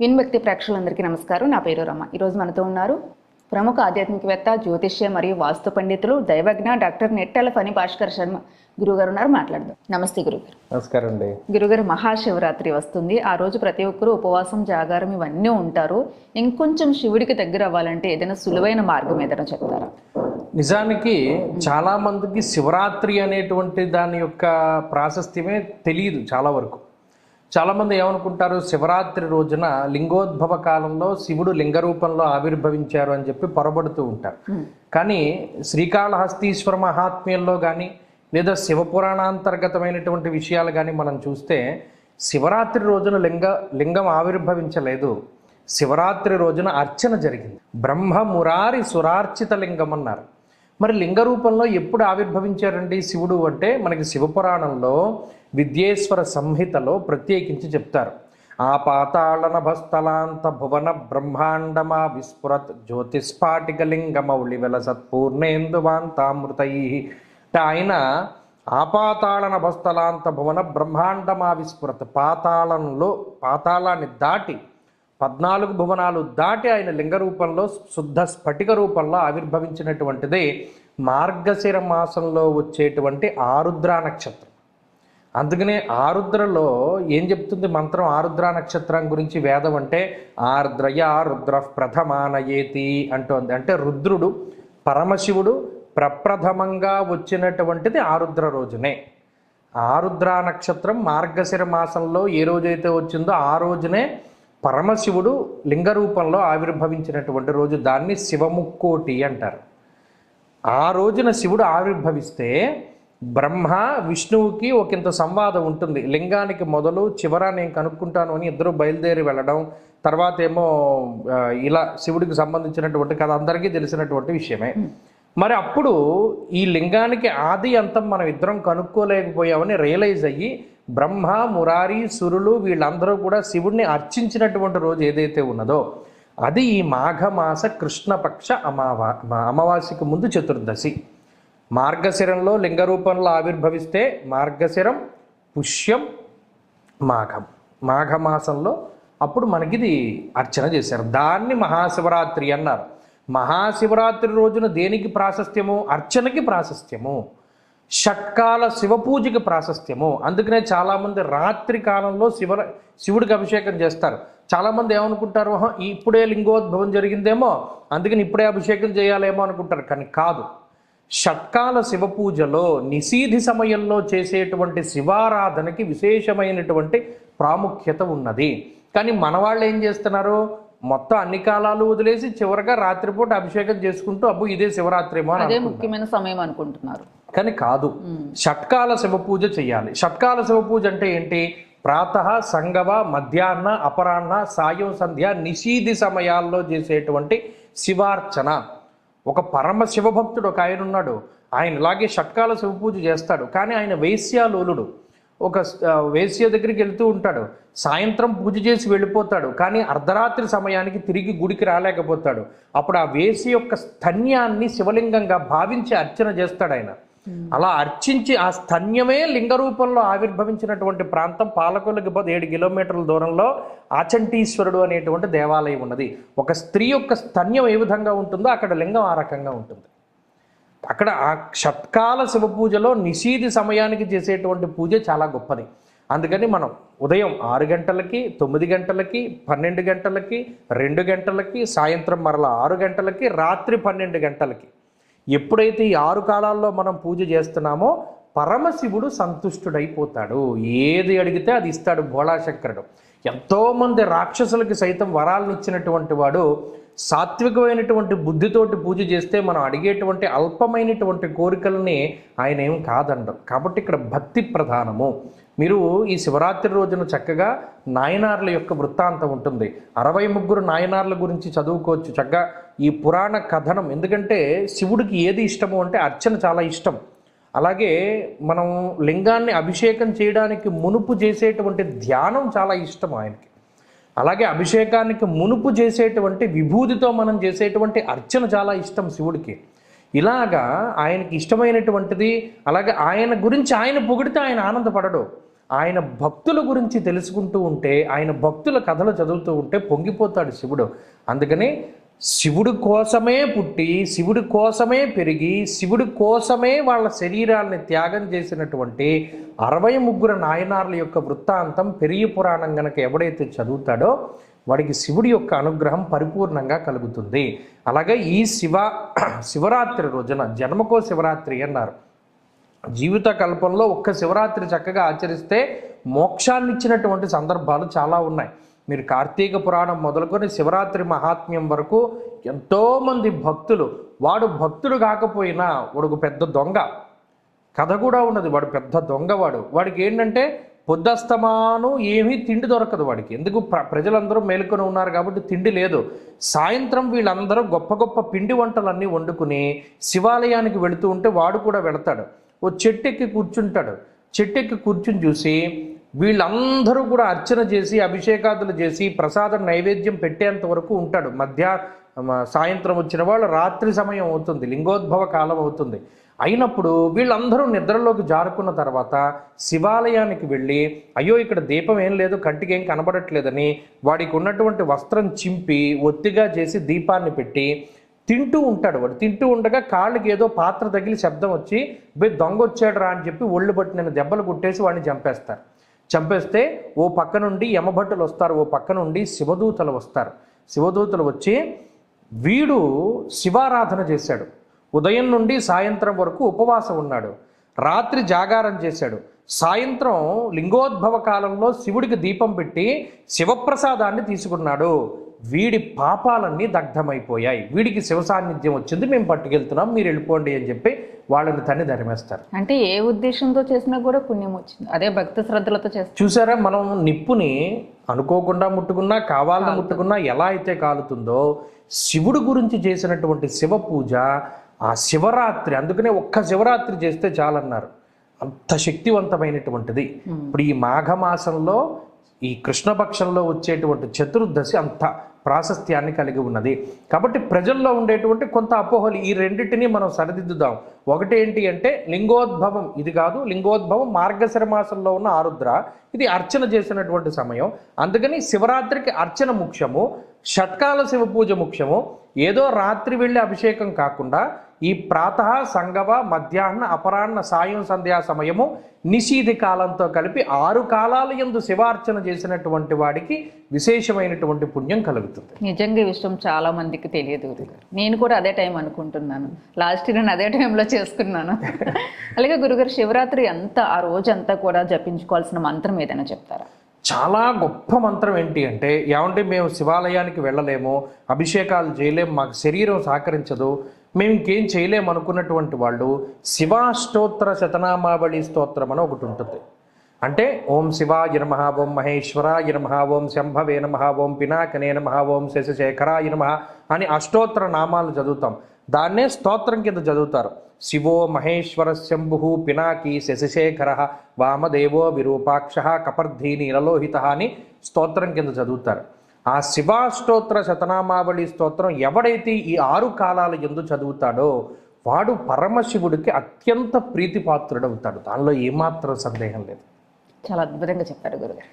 విన్భక్తి ప్రేక్షకులందరికీ నమస్కారం. నా పేరు రమ ఈరోజు మనతో ఉన్నారు ప్రముఖ ఆధ్యాత్మికవేత్త జ్యోతిష్య మరియు వాస్తు పండితులు దైవజ్ఞ డాక్టర్ నెట్టెల ఫణి భాస్కర్ శర్మ గురుగారు ఉన్నారు. మాట్లాడదాం. నమస్తే గురుగారు. నమస్కారం అండి. గురుగారు మహాశివరాత్రి వస్తుంది. ఆ రోజు ప్రతి ఒక్కరూ ఉపవాసం జాగారం ఇవన్నీ ఉంటారు. ఇంకొంచెం శివుడికి దగ్గర అవ్వాలంటే ఏదైనా సులువైన మార్గం ఏదైనా చెప్తారా? నిజానికి చాలా మందికి శివరాత్రి అనేటువంటి దాని యొక్క ప్రాశస్త్యమే తెలియదు చాలా వరకు. చాలా మంది ఏమనుకుంటారు? శివరాత్రి రోజున లింగోద్భవ కాలంలో శివుడు లింగ రూపంలో ఆవిర్భవించారు అని చెప్పి పొరబడుతూ ఉంటారు. కానీ శ్రీకాళహస్తీశ్వర మహాత్మ్యంలో కానీ లేదా శివపురాణాంతర్గతమైనటువంటి విషయాలు కానీ మనం చూస్తే శివరాత్రి రోజున లింగ లింగం ఆవిర్భవించలేదు. శివరాత్రి రోజున అర్చన జరిగింది. బ్రహ్మ మురారి సురార్చిత లింగం అన్నారు. మరి లింగ రూపంలో ఎప్పుడు ఆవిర్భవించారండి శివుడు అంటే? మనకి శివపురాణంలో విద్యేశ్వర సంహితలో ప్రత్యేకించి చెప్తారు. ఆ పాతాళన భస్తలాంత భువన బ్రహ్మాండమా విస్ఫురత్ జ్యోతిస్ఫాటిక లింగమౌళి వెలసత్పూర్ణేందువాంతామృతై అంటే ఆయన ఆపాతాళన భస్తలాంత భువన బ్రహ్మాండమా విస్ఫురత్ పాతాళంలో పాతాళాన్ని దాటి పద్నాలుగు భువనాలు దాటి ఆయన లింగ రూపంలో శుద్ధ స్ఫటిక రూపంలో ఆవిర్భవించినటువంటిదే మార్గశిర మాసంలో వచ్చేటువంటి ఆరుద్ర నక్షత్రం. అందుకనే ఆరుద్రలో ఏం చెప్తుంది మంత్రం? ఆరుద్ర నక్షత్రం గురించి వేదం అంటే ఆర్ద్రయ రుద్ర ప్రథమానయేతి అంటోంది. అంటే రుద్రుడు పరమశివుడు ప్రప్రథమంగా వచ్చినటువంటిది ఆరుద్ర రోజునే. ఆరుద్ర నక్షత్రం మార్గశిర మాసంలో ఏ రోజైతే వచ్చిందో ఆ రోజునే పరమశివుడు లింగ రూపంలో ఆవిర్భవించినటువంటి రోజు. దాన్ని శివముక్కోటి అంటారు. ఆ రోజున శివుడు ఆవిర్భవిస్తే బ్రహ్మ విష్ణువుకి ఒకంత సంవాదం ఉంటుంది. లింగానికి మొదలు చివర నేను కనుక్కుంటాను అని ఇద్దరు బయలుదేరి వెళ్ళడం తర్వాత ఏమో ఇలా శివుడికి సంబంధించినటువంటి కథ అందరికీ తెలిసినటువంటి విషయమే. మరి అప్పుడు ఈ లింగానికి ఆది అంతం మనం ఇద్దరం కనుక్కోలేకపోయామని రియలైజ్ అయ్యి బ్రహ్మ మురారి సురులు వీళ్ళందరూ కూడా శివుడిని అర్చించినటువంటి రోజు ఏదైతే ఉన్నదో అది ఈ మాఘమాస కృష్ణపక్ష అమావా అమావాస్యకు ముందు చతుర్దశి. మార్గశిరంలో లింగ రూపంలో ఆవిర్భవిస్తే మార్గశిరం పుష్యం మాఘం. మాఘమాసంలో అప్పుడు మనకిది అర్చన చేశారు. దాన్ని మహాశివరాత్రి అన్నారు. మహాశివరాత్రి రోజున దేనికి ప్రాశస్త్యము? అర్చనకి ప్రాశస్త్యము. షట్కాల శివపూజకి ప్రాశస్త్యము. అందుకనే చాలామంది రాత్రి కాలంలో శివ శివుడికి అభిషేకం చేస్తారు. చాలామంది ఏమనుకుంటారు? ఇప్పుడే లింగోద్భవం జరిగిందేమో అందుకని ఇప్పుడే అభిషేకం చేయాలేమో అనుకుంటారు. కానీ కాదు. షట్కాల శివ పూజలో నిశీధి సమయంలో చేసేటువంటి శివారాధనకి విశేషమైనటువంటి ప్రాముఖ్యత ఉన్నది. కానీ మన వాళ్ళు ఏం చేస్తున్నారు? మొత్తం అన్ని కాలాలు వదిలేసి చివరగా రాత్రిపూట అభిషేకం చేసుకుంటూ అబ్బు ఇదే శివరాత్రి అదే ముఖ్యమైన సమయం అనుకుంటున్నారు. కానీ కాదు. షట్కాల శివ పూజ చేయాలి. షట్కాల శివ పూజ అంటే ఏంటి? ప్రాత సంగవ మధ్యాహ్న అపరాహ్న సాయం సంధ్య నిషీధి సమయాల్లో చేసేటువంటి శివార్చన. ఒక పరమ శివభక్తుడు ఒక ఆయన ఉన్నాడు. ఆయన ఇలాగే షట్కాల శివ పూజ చేస్తాడు. కానీ ఆయన వేశ్యాలోలుడు. ఒక వేశ్య దగ్గరికి వెళ్తూ ఉంటాడు. సాయంత్రం పూజ చేసి వెళ్ళిపోతాడు. కానీ అర్ధరాత్రి సమయానికి తిరిగి గుడికి రాలేకపోతాడు. అప్పుడు ఆ వేసి యొక్క స్తన్యాన్ని శివలింగంగా భావించి అర్చన చేస్తాడు ఆయన. అలా అర్చించి ఆ స్థన్యమే లింగ రూపంలో ఆవిర్భవించినటువంటి ప్రాంతం పాలకొల్లుకి పోతే ఏడు కిలోమీటర్ల దూరంలో ఆచంటీశ్వరుడు అనేటువంటి దేవాలయం ఉన్నది. ఒక స్త్రీ యొక్క స్థన్యం ఏ విధంగా ఉంటుందో అక్కడ లింగం ఆ రకంగా ఉంటుంది. అక్కడ ఆ షట్కాల శివ పూజలో నిషీది సమయానికి చేసేటువంటి పూజ చాలా గొప్పది. అందుకని మనం ఉదయం ఆరు గంటలకి తొమ్మిది గంటలకి పన్నెండు గంటలకి రెండు గంటలకి సాయంత్రం మరలా ఆరు గంటలకి రాత్రి పన్నెండు గంటలకి ఎప్పుడైతే ఈ ఆరు కాలాల్లో మనం పూజ చేస్తున్నామో పరమశివుడు సంతుష్టుడైపోతాడు. ఏది అడిగితే అది ఇస్తాడు భోళాశంకరుడు ఎంతోమంది రాక్షసులకి సైతం వరాలను ఇచ్చినటువంటి వాడు సాత్వికమైనటువంటి బుద్ధితోటి పూజ చేస్తే మనం అడిగేటువంటి అల్పమైనటువంటి కోరికల్ని ఆయన ఏం కాదండం కాబట్టి ఇక్కడ భక్తి ప్రధానము. మీరు ఈ శివరాత్రి రోజున చక్కగా నాయనార్ల యొక్క వృత్తాంతం ఉంటుంది. అరవై ముగ్గురు నాయనార్ల గురించి చదువుకోవచ్చు. చక్కగా ఈ పురాణ కథనం. ఎందుకంటే శివుడికి ఏది ఇష్టము అంటే అర్చన చాలా ఇష్టం. అలాగే మనం లింగాన్ని అభిషేకం చేయడానికి మునుపు చేసేటువంటి ధ్యానం చాలా ఇష్టం ఆయనకి. అలాగే అభిషేకానికి మునుపు చేసేటువంటి విభూతితో మనం చేసేటువంటి అర్చన చాలా ఇష్టం శివుడికి. ఇలాగా ఆయనకి ఇష్టమైనటువంటిది అలాగే ఆయన గురించి ఆయన పొగిడితే ఆయన ఆనందపడడు. ఆయన భక్తుల గురించి తెలుసుకుంటూ ఉంటే ఆయన భక్తుల కథలు చదువుతూ ఉంటే పొంగిపోతాడు శివుడు. అందుకని శివుడి కోసమే పుట్టి శివుడి కోసమే పెరిగి శివుడి కోసమే వాళ్ళ శరీరాల్ని త్యాగం చేసినటువంటి అరవై ముగ్గురు నాయనార్ల యొక్క వృత్తాంతం పెరిగి పురాణం గనక ఎవడైతే చదువుతాడో వాడికి శివుడి యొక్క అనుగ్రహం పరిపూర్ణంగా కలుగుతుంది. అలాగే ఈ శివ శివరాత్రి రోజున జన్మకో శివరాత్రి అన్నారు. జీవిత కల్పంలో ఒక్క శివరాత్రి చక్కగా ఆచరిస్తే మోక్షాన్ని ఇచ్చినటువంటి సందర్భాలు చాలా ఉన్నాయి. మీరు కార్తీక పురాణం మొదలుకొని శివరాత్రి మహాత్మ్యం వరకు ఎంతోమంది భక్తులు వాడు భక్తుడు కాకపోయినా వాడు పెద్ద దొంగ. కథ కూడా ఉన్నది వాడు పెద్ద దొంగవాడు వాడికి ఏంటంటే పొద్దస్తమాను ఏమీ తిండి దొరకదు వాడికి. ఎందుకు? ప్ర- ప్రజలందరూ మేలుకొని ఉన్నారు కాబట్టి తిండి లేదు. సాయంత్రం వీళ్ళందరూ గొప్ప గొప్ప పిండి వంటలన్నీ వండుకుని శివాలయానికి వెళుతూ ఉంటే వాడు కూడా వెళతాడు. ఓ చెట్టెక్కి కూర్చుంటాడు. చెట్టెక్కి కూర్చుని చూసి వీళ్ళందరూ కూడా అర్చన చేసి అభిషేకాదులు చేసి ప్రసాదం నైవేద్యం పెట్టేంత వరకు ఉంటాడు. మధ్య సాయంత్రం వచ్చిన వాళ్ళు రాత్రి సమయం అవుతుంది. లింగోద్భవ కాలం అవుతుంది. అయినప్పుడు వీళ్ళందరూ నిద్రలోకి జారుకున్న తర్వాత శివాలయానికి వెళ్ళి అయ్యో ఇక్కడ దీపం ఏం లేదు కంటికి ఏం కనబడట్లేదని వాడికి ఉన్నటువంటి వస్త్రం చింపి ఒత్తిగా చేసి దీపాన్ని పెట్టి తింటూ ఉంటాడు వాడు. తింటూ ఉండగా కాళ్ళకి ఏదో పాత్ర తగిలి శబ్దం వచ్చి దొంగ వచ్చాడు రా అని చెప్పి ఒళ్ళు బట్టి నేను దెబ్బలు కొట్టేసి వాడిని చంపేస్తారు. చంపేస్తే ఓ పక్క నుండి యమభట్టులు వస్తారు ఓ పక్క నుండి శివదూతలు వస్తారు. శివదూతలు వచ్చి వీడు శివారాధన చేశాడు. ఉదయం నుండి సాయంత్రం వరకు ఉపవాసం ఉన్నాడు. రాత్రి జాగారం చేశాడు. సాయంత్రం లింగోద్భవ కాలంలో శివుడికి దీపం పెట్టి శివప్రసాదాన్ని తీసుకున్నాడు. వీడి పాపాలన్నీ దగ్ధమైపోయాయి. వీడికి శివ సాన్నిధ్యం వచ్చింది. మేము పట్టుకెళ్తున్నాం. మీరు వెళ్ళిపోండి అని చెప్పి వాళ్ళని తన్ని ధరిమేస్తారు అంటే ఏ ఉద్దేశంతో చేసినా కూడా పుణ్యం వచ్చింది. అదే భక్తి శ్రద్ధలతో చేస్తే చూసారా? మనం నిప్పుని అనుకోకుండా ముట్టుకున్నా కావాలని ముట్టుకున్నా ఎలా అయితే కాలుతుందో శివుడు గురించి చేసినటువంటి శివ పూజ ఆ శివరాత్రి అందుకనే ఒక్క శివరాత్రి చేస్తే చాలన్నారు. అంత శక్తివంతమైనటువంటిది. ఇప్పుడు ఈ మాఘమాసంలో ఈ కృష్ణపక్షంలో వచ్చేటువంటి చతుర్దశి అంత ప్రాశస్త్యాన్ని కలిగి ఉన్నది. కాబట్టి ప్రజల్లో ఉండేటువంటి కొంత అపోహలు ఈ రెండింటిని మనం సరిదిద్దుదాం. ఒకటి ఏంటి అంటే లింగోద్భవం ఇది కాదు లింగోద్భవం మార్గశిర మాసంలో ఉన్న ఆరుద్ర ఇది అర్చన చేసినటువంటి సమయం. అందుకని శివరాత్రికి అర్చన ముఖ్యము షట్కాల శివ పూజ ముఖ్యము ఏదో రాత్రి వెళ్ళి అభిషేకం కాకుండా ఈ ప్రాతః సంగవ మధ్యాహ్న అపరాహ్న సాయం సంధ్యా సమయము నిషీధి కాలంతో కలిపి ఆరు కాలాల యందు శివార్చన చేసినటువంటి వాడికి విశేషమైనటువంటి పుణ్యం కలుగుతుంది. నిజంగా ఈ విషయం చాలా మందికి తెలియదు నేను కూడా అదే టైం అనుకుంటున్నాను. లాస్ట్ నేను అదే టైంలో చేసుకున్నాను. అలాగే గురుగారు శివరాత్రి అంతా ఆ రోజు అంతా కూడా జపించుకోవాల్సిన మంత్రం ఏదైనా చెప్తారా? చాలా గొప్ప మంత్రం ఏంటి అంటే ఏమంటే మేము శివాలయానికి వెళ్ళలేము అభిషేకాలు చేయలేము మాకు శరీరం సహకరించదు మేము ఇంకేం చేయలేము అనుకున్నటువంటి వాళ్ళు శివాష్టోత్తర శతనామావళి స్తోత్రం అని ఒకటి ఉంటుంది. అంటే ఓం శివాయ నమ ఓం మహేశ్వరాయ నమ ఓం శంభవే నమ ఓం పినాకనే నమ ఓం శశశేఖరాయ నమ అని అష్టోత్తర నామాలు చదువుతాం. దాన్నే స్తోత్రం కింద చదువుతారు. శివో మహేశ్వర శంభు పినాకి శశిశేఖర వామదేవో విరూపాక్ష కపర్ధీని నీలలోహిత అని స్తోత్రం కింద చదువుతారు. ఆ శివాష్టోత్ర శతనామావళి స్తోత్రం ఎవడైతే ఈ ఆరు కాలాల ఎందు చదువుతాడో వాడు పరమశివుడికి అత్యంత ప్రీతిపాత్రుడవుతాడు. దానిలో ఏమాత్రం సందేహం లేదు. చాలా అద్భుతంగా చెప్పారు గురుగారు.